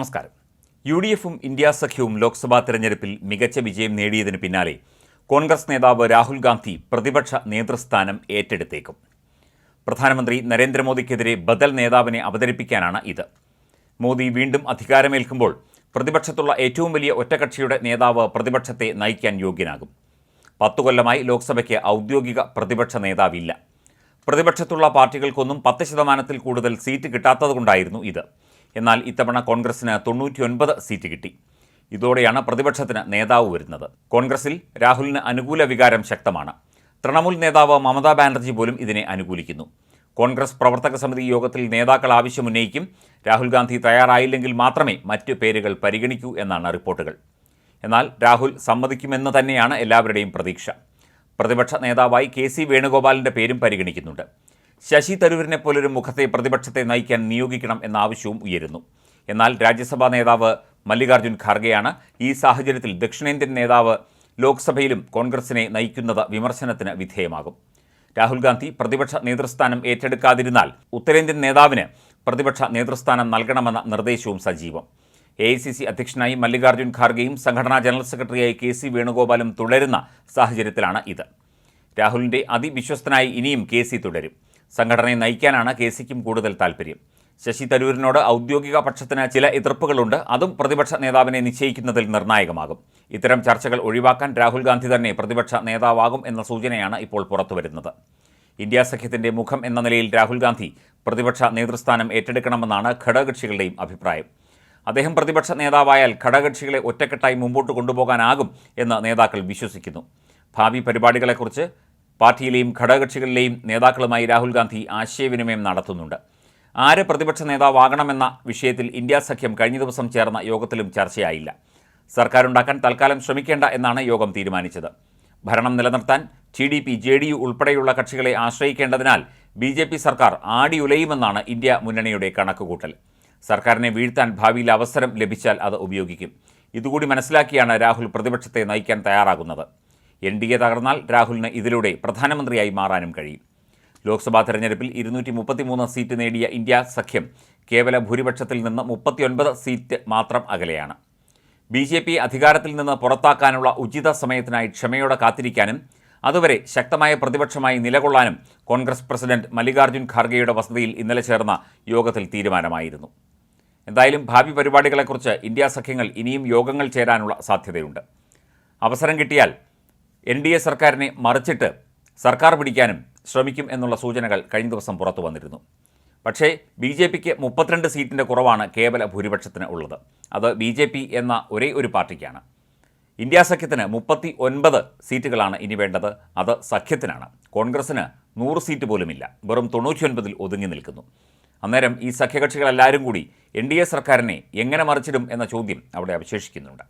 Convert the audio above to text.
നമസ്കാരം. U D എഫും India സഖ്യവും ലോക്സഭാ തെരഞ്ഞെടുപ്പിൽ മികച്ച വിജയം നേടിയതിന് പിന്നാലെ കോൺഗ്രസ് നേതാവ് രാഹുൽ ഗാന്ധി പ്രതിപക്ഷ നേതൃസ്ഥാനം ഏറ്റെടുത്തേക്കും. പ്രധാനമന്ത്രി നരേന്ദ്രമോദിക്കെതിരെ ബദൽ നേതാവിനെ അവതരിപ്പിക്കാനാണ് ഇത്. മോദി വീണ്ടും അധികാരമേൽക്കുമ്പോൾ പ്രതിപക്ഷത്തുള്ള ഏറ്റവും വലിയ ഒറ്റകക്ഷിയുടെ നേതാവ് പ്രതിപക്ഷത്തെ നയിക്കാൻ യോഗ്യനാകും. പത്തു കൊല്ലമായി ലോക്സഭയ്ക്ക് ഔദ്യോഗിക പ്രതിപക്ഷ നേതാവില്ല. പ്രതിപക്ഷത്തുള്ള പാർട്ടികൾക്കൊന്നും പത്ത് ശതമാനത്തിൽ കൂടുതൽ സീറ്റ് കിട്ടാത്തതുകൊണ്ടായിരുന്നു ഇത്. എന്നാൽ ഇത്തവണ കോൺഗ്രസിന് തൊണ്ണൂറ്റിയൊൻപത് സീറ്റ് കിട്ടി. ഇതോടെയാണ് പ്രതിപക്ഷത്തിന് നേതാവ് വരുന്നത്. കോൺഗ്രസിൽ രാഹുലിന് അനുകൂല വികാരം ശക്തമാണ്. തൃണമൂൽ നേതാവ് മമതാ ബാനർജി പോലും ഇതിനെ അനുകൂലിക്കുന്നു. കോൺഗ്രസ് പ്രവർത്തക സമിതി യോഗത്തിൽ നേതാക്കൾ ആവശ്യമുന്നയിക്കും. രാഹുൽ ഗാന്ധി തയ്യാറായില്ലെങ്കിൽ മാത്രമേ മറ്റ് പേരുകൾ പരിഗണിക്കൂ എന്നാണ് റിപ്പോർട്ടുകൾ. എന്നാൽ രാഹുൽ സമ്മതിക്കുമെന്ന് തന്നെയാണ് എല്ലാവരുടെയും പ്രതീക്ഷ. പ്രതിപക്ഷ നേതാവായി കെ സി വേണുഗോപാലിന്റെ പേരും പരിഗണിക്കുന്നുണ്ട്. ശശി തരൂരിനെ പോലൊരു മുഖത്തെ പ്രതിപക്ഷത്തെ നയിക്കാൻ നിയോഗിക്കണം എന്ന ആവശ്യവും ഉയരുന്നു. എന്നാൽ രാജ്യസഭാ നേതാവ് മല്ലികാർജുൻ ഖാർഗെയാണ് ഈ സാഹചര്യത്തിൽ ദക്ഷിണേന്ത്യൻ നേതാവ് ലോക്സഭയിലും കോൺഗ്രസിനെ നയിക്കുന്നത് വിമർശനത്തിന് വിധേയമാകും. രാഹുൽ ഗാന്ധി പ്രതിപക്ഷ നേതൃസ്ഥാനം ഏറ്റെടുക്കാതിരുന്നാൽ ഉത്തരേന്ത്യൻ നേതാവിന് പ്രതിപക്ഷ നേതൃസ്ഥാനം നൽകണമെന്ന നിർദ്ദേശവും സജീവം. എ ഐ സി സി അധ്യക്ഷനായി മല്ലികാർജുൻ ഖാർഗെയും സംഘടനാ ജനറൽ സെക്രട്ടറിയായി കെ സി വേണുഗോപാലും തുടരുന്ന സാഹചര്യത്തിലാണ് ഇത്. രാഹുലിന്റെ അതിവിശ്വസ്തനായി ഇനിയും കെ സി തുടരും. സംഘടനയെ നയിക്കാനാണ് കെ സിക്കും കൂടുതൽ താൽപ്പര്യം ശശി തരൂരിനോട് ഔദ്യോഗിക പക്ഷത്തിന് ചില എതിർപ്പുകളുണ്ട്. അതും പ്രതിപക്ഷ നേതാവിനെ നിശ്ചയിക്കുന്നതിൽ നിർണായകമാകും. ഇത്തരം ചർച്ചകൾ ഒഴിവാക്കാൻ രാഹുൽ ഗാന്ധി തന്നെ പ്രതിപക്ഷ നേതാവാകും എന്ന സൂചനയാണ് ഇപ്പോൾ പുറത്തുവരുന്നത്. ഇന്ത്യ സഖ്യത്തിന്റെ മുഖം എന്ന നിലയിൽ രാഹുൽ ഗാന്ധി പ്രതിപക്ഷ നേതൃസ്ഥാനം ഏറ്റെടുക്കണമെന്നാണ് ഘടകകക്ഷികളുടെയും അഭിപ്രായം. അദ്ദേഹം പ്രതിപക്ഷ നേതാവായാൽ ഘടകകക്ഷികളെ ഒറ്റക്കെട്ടായി മുമ്പോട്ട് കൊണ്ടുപോകാനാകും എന്ന് നേതാക്കൾ വിശ്വസിക്കുന്നു. ഭാവി പരിപാടികളെക്കുറിച്ച് പാർട്ടിയിലെയും ഘടകകക്ഷികളിലെയും നേതാക്കളുമായി രാഹുൽ ഗാന്ധി ആശയവിനിമയം നടത്തുന്നുണ്ട്. ആര് പ്രതിപക്ഷ നേതാവാകണമെന്ന വിഷയത്തിൽ ഇന്ത്യ സഖ്യം കഴിഞ്ഞ ദിവസം ചേർന്ന യോഗത്തിലും ചർച്ചയായില്ല. സർക്കാരുണ്ടാക്കാൻ തൽക്കാലം ശ്രമിക്കേണ്ട എന്നാണ് യോഗം തീരുമാനിച്ചത്. ഭരണം നിലനിർത്താൻ T D P J D U ഉൾപ്പെടെയുള്ള കക്ഷികളെ ആശ്രയിക്കേണ്ടതിനാൽ ബി ജെ പി സർക്കാർ ആടിയുലയുമെന്നാണ് ഇന്ത്യ മുന്നണിയുടെ കണക്കുകൂട്ടൽ. സർക്കാരിനെ വീഴ്ത്താൻ ഭാവിയിൽ അവസരം ലഭിച്ചാൽ അത് ഉപയോഗിക്കും. ഇതുകൂടി മനസ്സിലാക്കിയാണ് രാഹുൽ പ്രതിപക്ഷത്തെ നയിക്കാൻ തയ്യാറാകുന്നത്. എൻ ഡി എ തകർന്നാൽ രാഹുലിന് ഇതിലൂടെ പ്രധാനമന്ത്രിയായി മാറാനും കഴിയും. ലോക്സഭാ തെരഞ്ഞെടുപ്പിൽ ഇരുന്നൂറ്റി മുപ്പത്തിമൂന്ന് സീറ്റ് നേടിയ ഇന്ത്യ സഖ്യം കേവല ഭൂരിപക്ഷത്തിൽ നിന്ന് മുപ്പത്തിയൊൻപത് സീറ്റ് മാത്രം അകലെയാണ്. ബി ജെ പി അധികാരത്തിൽ നിന്ന് പുറത്താക്കാനുള്ള ഉചിത സമയത്തിനായി ക്ഷമയോടെ കാത്തിരിക്കാനും അതുവരെ ശക്തമായ പ്രതിപക്ഷമായി നിലകൊള്ളാനും കോൺഗ്രസ് പ്രസിഡന്റ് മല്ലികാർജുൻ ഖാർഗെയുടെ വസതിയിൽ ഇന്നലെ ചേർന്ന യോഗത്തിൽ തീരുമാനമായിരുന്നു. എന്തായാലും ഭാവി പരിപാടികളെക്കുറിച്ച് ഇന്ത്യ സഖ്യങ്ങൾ ഇനിയും യോഗങ്ങൾ ചേരാനുള്ള സാധ്യതയുണ്ട്. അവസരം കിട്ടിയാൽ എൻ ഡി എ സർക്കാരിനെ മറിച്ചിട്ട് സർക്കാർ പിടിക്കാനും ശ്രമിക്കും എന്നുള്ള സൂചനകൾ കഴിഞ്ഞ ദിവസം പുറത്തു വന്നിരുന്നു. പക്ഷേ ബി ജെ പിക്ക് മുപ്പത്തിരണ്ട് സീറ്റിന്റെ കുറവാണ് കേവല ഭൂരിപക്ഷത്തിന് ഉള്ളത്. അത് ബി ജെ പി എന്ന ഒരേ ഒരു പാർട്ടിക്കാണ്. ഇന്ത്യ സഖ്യത്തിന് മുപ്പത്തി ഒൻപത് സീറ്റുകളാണ് ഇനി വേണ്ടത്. അത് സഖ്യത്തിനാണ്. കോൺഗ്രസ്സിന് നൂറ് സീറ്റ് പോലുമില്ല. വെറും തൊണ്ണൂറ്റിയൊൻപതിൽ ഒതുങ്ങി നിൽക്കുന്നു. അന്നേരം ഈ സഖ്യകക്ഷികളെല്ലാവരും കൂടി എൻ ഡി എ സർക്കാരിനെ എങ്ങനെ മറിച്ചിടും എന്ന ചോദ്യം അവിടെ അവശേഷിക്കുന്നുണ്ട്.